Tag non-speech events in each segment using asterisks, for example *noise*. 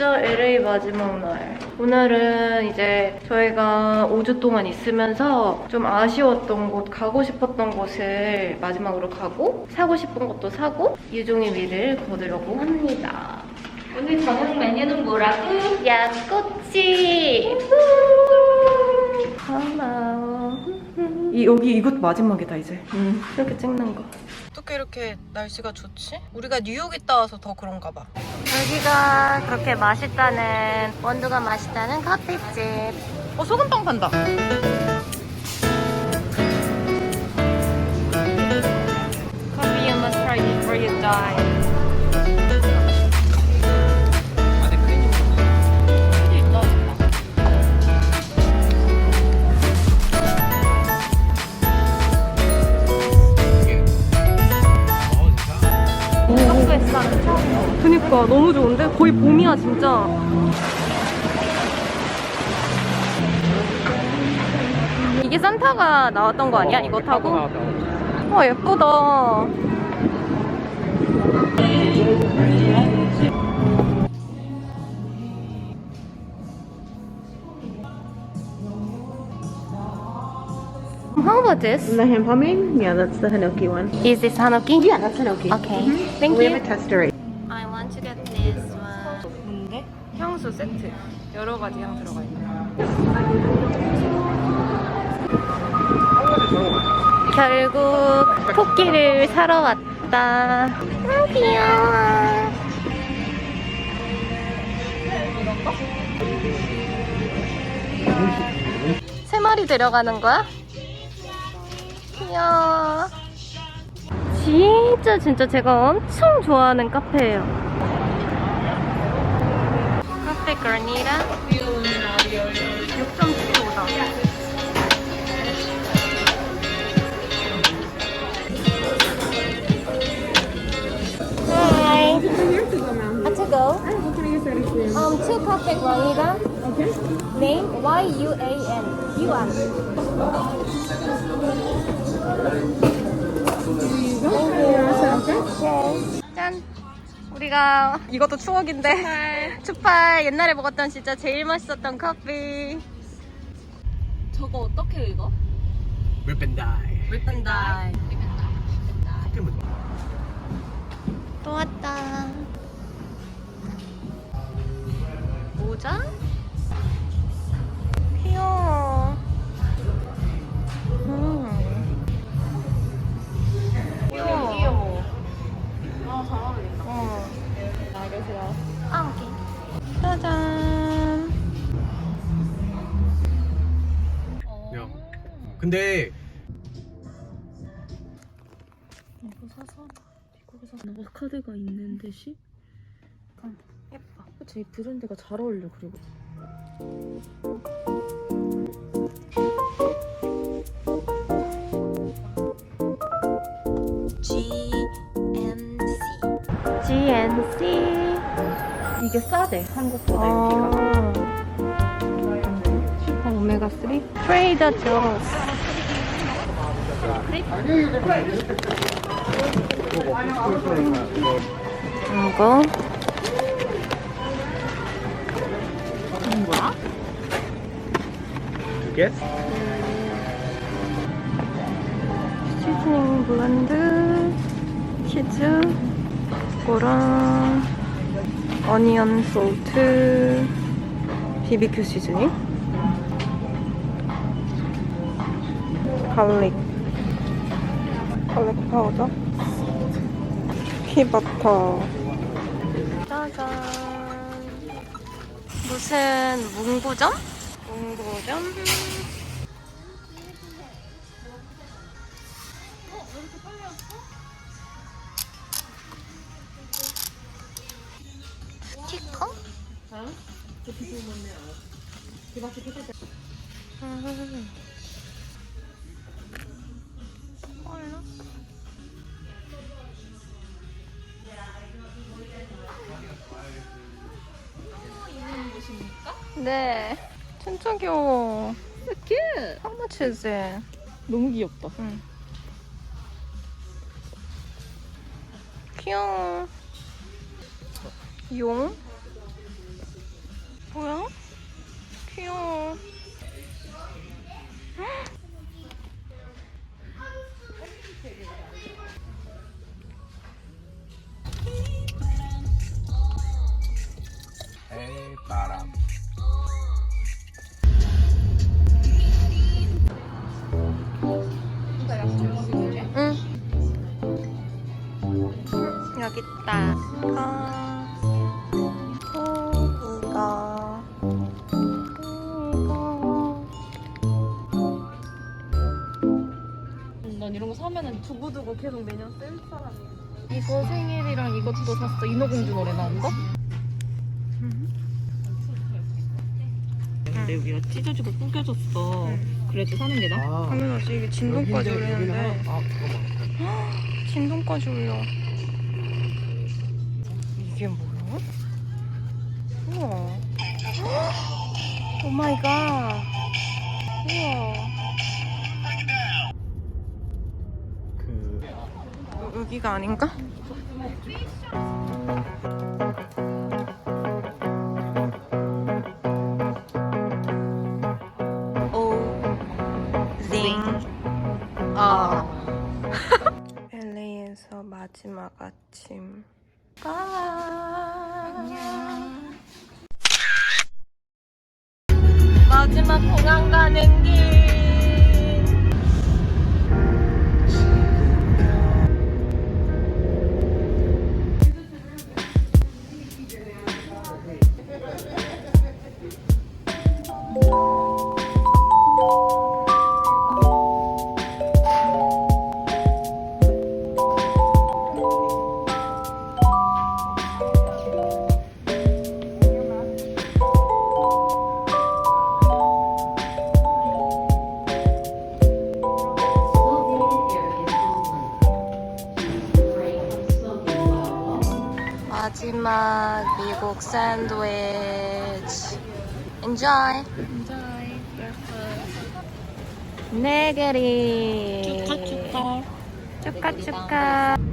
마지막 날. 오늘은 이제 저희가 5주 동안 있으면서 좀 아쉬웠던 곳, 가고 싶었던 곳을 마지막으로 가고 사고 싶은 것도 사고 유종의 미를 거두려고 합니다. 오늘 저녁 메뉴는 뭐라고? 양꼬치! 고마워. 이, 여기 이것 마지막이다 이제. 이렇게 찍는 거. 어떻게 이렇게 날씨가 좋지? 우리가 뉴욕 있다 와서 더 그런가 봐. 여기가 그렇게 맛있다는 원두가 맛있다는 커피집. 어 소금빵 판다. Coffee you must try before you die. 한국에서 처음. 그니까 너무 좋은데 거의 봄이야 진짜. 이게 산타가 나왔던 거 아니야? 이거 타고? 어 예쁘다. How about this? The ham pomade? Yeah, that's the Hinoki one. Is this Hanoki? Yeah, that's Hinoki. Okay. Thank We you. have a tester. I want to get this one. 뭔데? 향수 세트. 여러 가지 향 들어가 있네. 결국 토끼를 사러 왔다. 아, 귀여워. 세 마리 데려가는 거야? 귀여워. 진짜 진짜 제가 엄청 좋아하는 카페예요. 카페 거니라 6.75다. Hi. A to go. Um, two cafe granita. Okay. Name Y U A N. Yuan. 우리가 이것도 추억인데. 추팔. 옛날에 먹었던 진짜 제일 맛있었던 커피. 저거 어떻게 읽어? Rip and die. 뭐또 왔다. 모자? 근데 이거 사서 미국에서 아보카드가 있는 듯이 약간 예뻐. 그치, 이 브랜드가 잘 어울려, 그리고. GNC. GNC. 이게 싸대, 한국보다 아. 슈퍼 오메가 3? 트레이더 존스. 이거 두 개? 시즈닝 블렌드, 치즈, 이거랑 어니언 솔트, BBQ 시즈닝, 갈릭, 갈릭 파우더, 피버터. 짜잔. 무슨 문구점? 문구점? 스티커? 음. 네. 진짜 귀여워. 어떡해. How much is it? 너무 귀엽다. 응. 귀여워. 용? 뭐야? 귀여워. 두고두고 계속 매년 쓸 사람이야. 이거 생일이랑 이것도 샀어. 인어공주 노래 나온다? 근데 여기가 찢어지고 구겨졌어. 그래도 사는 게 나? 아 당연하지. 이게 진동까지 여기는- 여기는 울리는데. 아 진동까지 울려. 이게 뭐야? 우와. 오 마이 갓. 우와. 여- 여기가 아닌가? 아. *laughs* LA에서 마지막 아침. 안녕. 마지막 공항 가는 길. 마지막 미국 샌드위치. Enjoy. Enjoy. 네게리. 축하 축하. 축하 축하.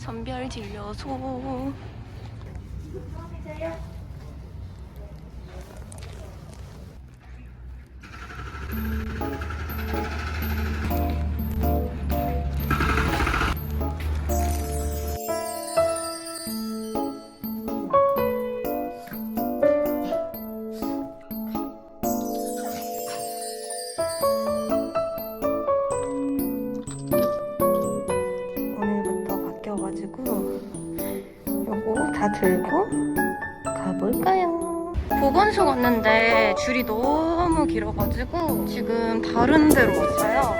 선별진료소. 들고 가볼까요? 보건소 갔는데 줄이 너무 길어가지고 지금 다른 데로 왔어요.